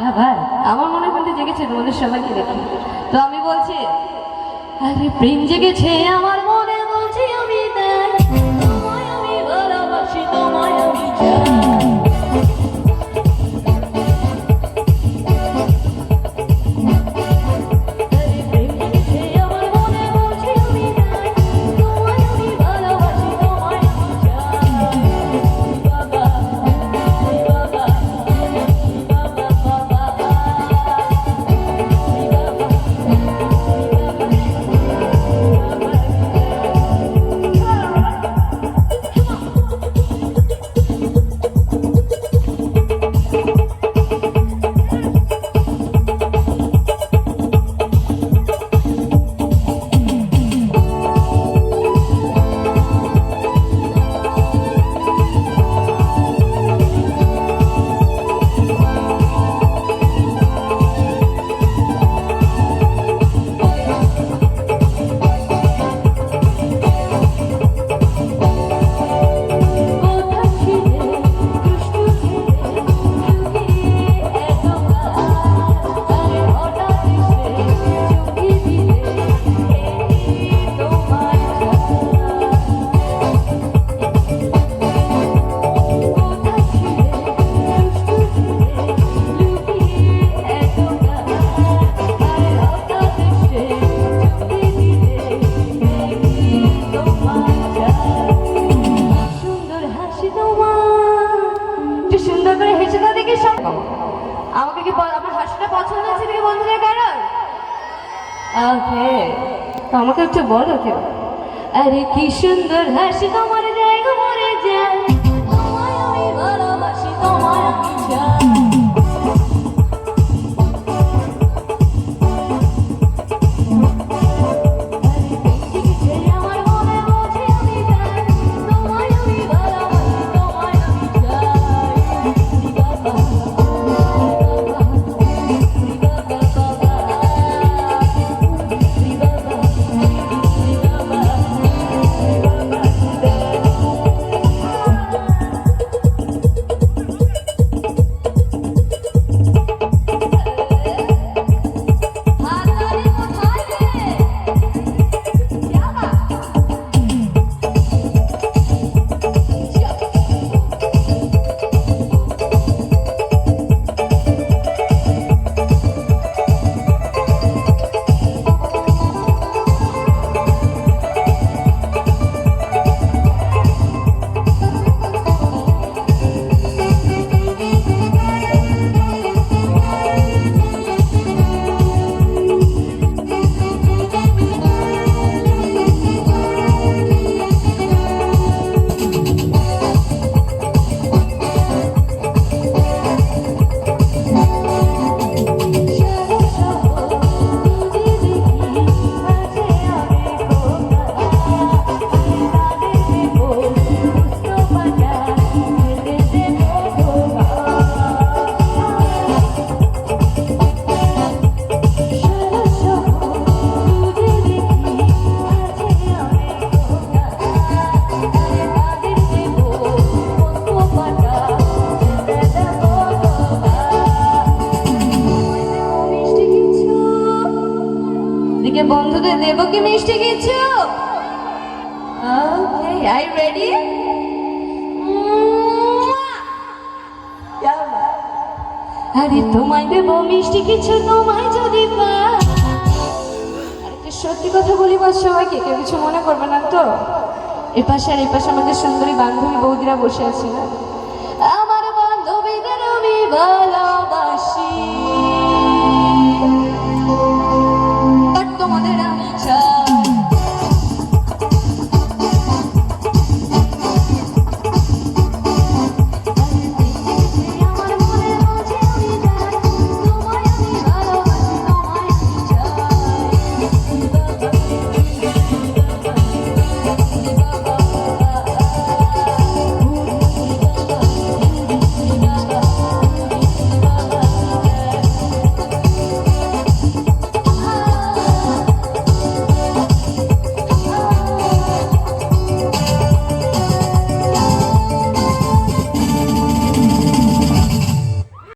হ্যাঁ ভাই, আমার মনে কিন্তু জেগেছে, তোমাদের সবাইকে দেখে। তো আমি বলছি, আরে প্রেম জেগেছে আমার দাও আমাকে কি আমার হাসিটা পছন্দ হচ্ছে নাকি বন্ধুদের কারণ ওকে তো আমাকে একটু বলো কেউ। আরে, কি সুন্দর হাসি তোমার জায়গা মরে যায়। তোমায় আমি ভালোবাসি, তোমায় আমি চাই। দেবো কি মিষ্টি কিছু? ওকে আই রেডি আরে তোমায় দেবো মিষ্টি কিছু, তোমায় যদি পাই সত্যি কথা বলি বল সবাইকে, কেউ কিছু মনে করবে না তো? এপাশে আর এপাশে আমাদের সুন্দরী বান্ধবী বৌদিরা বসে আছে না? আমার বান্ধবীদের আমি ভালো